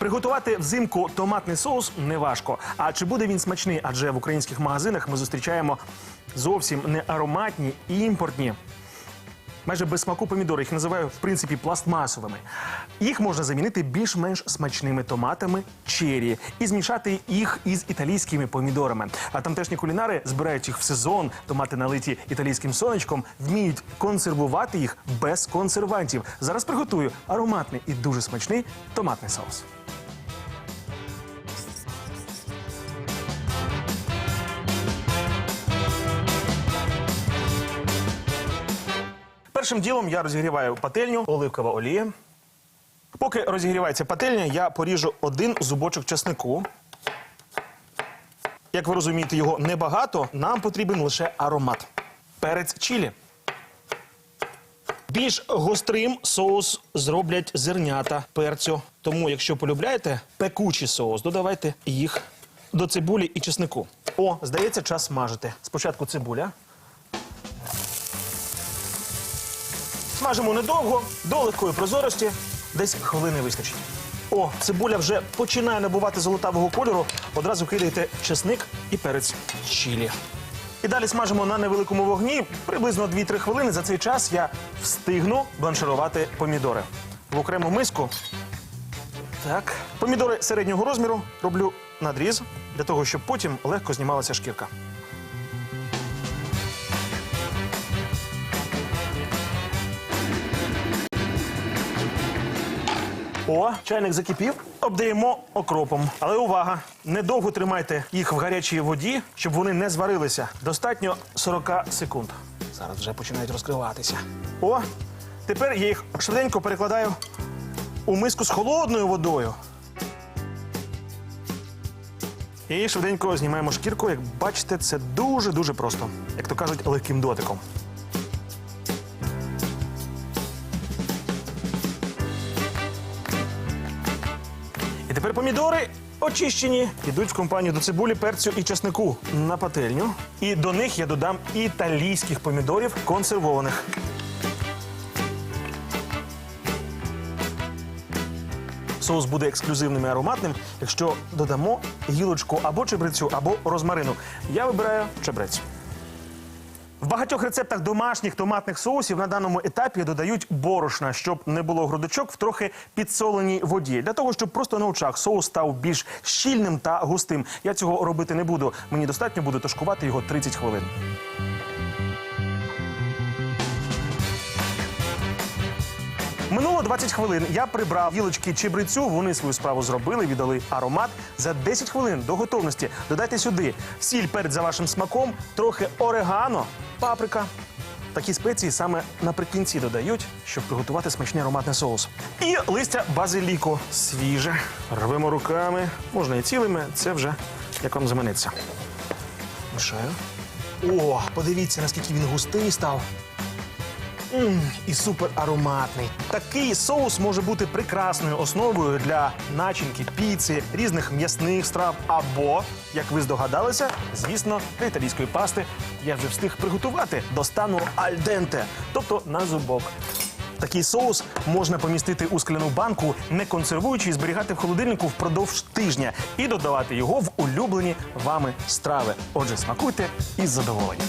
Приготувати взимку томатний соус неважко. А чи буде він смачний? Адже в українських магазинах ми зустрічаємо зовсім не ароматні імпортні. Майже без смаку помідори їх називаю в принципі пластмасовими. Їх можна замінити більш-менш смачними томатами чері і змішати їх із італійськими помідорами. А тамтешні кулінари збирають їх в сезон. Томати налиті італійським сонечком, вміють консервувати їх без консервантів. Зараз приготую ароматний і дуже смачний томатний соус. Першим ділом я розігріваю пательню, оливкова олія. Поки розігрівається пательня, я поріжу один зубочок часнику. Як ви розумієте, його небагато, нам потрібен лише аромат. Перець чилі. Більш гострим соус зроблять зернята перцю. Тому, якщо полюбляєте пекучий соус, додавайте їх до цибулі і чеснику. О, здається, час смажити. Спочатку цибуля. Смажимо недовго, до легкої прозорості, десь хвилини вистачить. О, цибуля вже починає набувати золотавого кольору. Одразу кидаєте чесник і перець чилі. І далі смажимо на невеликому вогні приблизно 2-3 хвилини. За цей час я встигну бланширувати помідори. В окрему миску. Так. Помідори середнього розміру роблю надріз для того, щоб потім легко знімалася шкірка. О, чайник закипів. Обдаємо окропом. Але увага! Недовго тримайте їх в гарячій воді, щоб вони не зварилися. Достатньо 40 секунд. Зараз вже починають розкриватися. О, тепер я їх швиденько перекладаю у миску з холодною водою. І швиденько знімаємо шкірку. Як бачите, це дуже-дуже просто. Як то кажуть, легким дотиком. І тепер помідори очищені, йдуть в компанію до цибулі, перцю і чеснику на пательню. І до них я додам італійських помідорів консервованих. Соус буде ексклюзивним і ароматним, якщо додамо гілочку або чебрецю, або розмарину. Я вибираю чебрець. В багатьох рецептах домашніх томатних соусів на даному етапі додають борошна, щоб не було грудочок в трохи підсоленій воді. Для того, щоб просто на очах соус став більш щільним та густим. Я цього робити не буду. Мені достатньо буде тушкувати його 30 хвилин. Минуло 20 хвилин. Я прибрав гілочки чебрецю. Вони свою справу зробили, віддали аромат. За 10 хвилин до готовності додайте сюди сіль перед за вашим смаком, трохи орегано, паприка. Такі спеції саме наприкінці додають, щоб приготувати смачний ароматний соус. І листя базиліку свіже. Рвемо руками, можна і цілими. Це вже як вам заманеться. Мішаю. О, подивіться, наскільки він густий став. М, і супер ароматний. Такий соус може бути прекрасною основою для начинки, піци, різних м'ясних страв або, як ви здогадалися, звісно, для італійської пасти я вже встиг приготувати до стану альденте, тобто на зубок. Такий соус можна помістити у скляну банку, не консервуючи і зберігати в холодильнику впродовж тижня і додавати його в улюблені вами страви. Отже, смакуйте із задоволенням.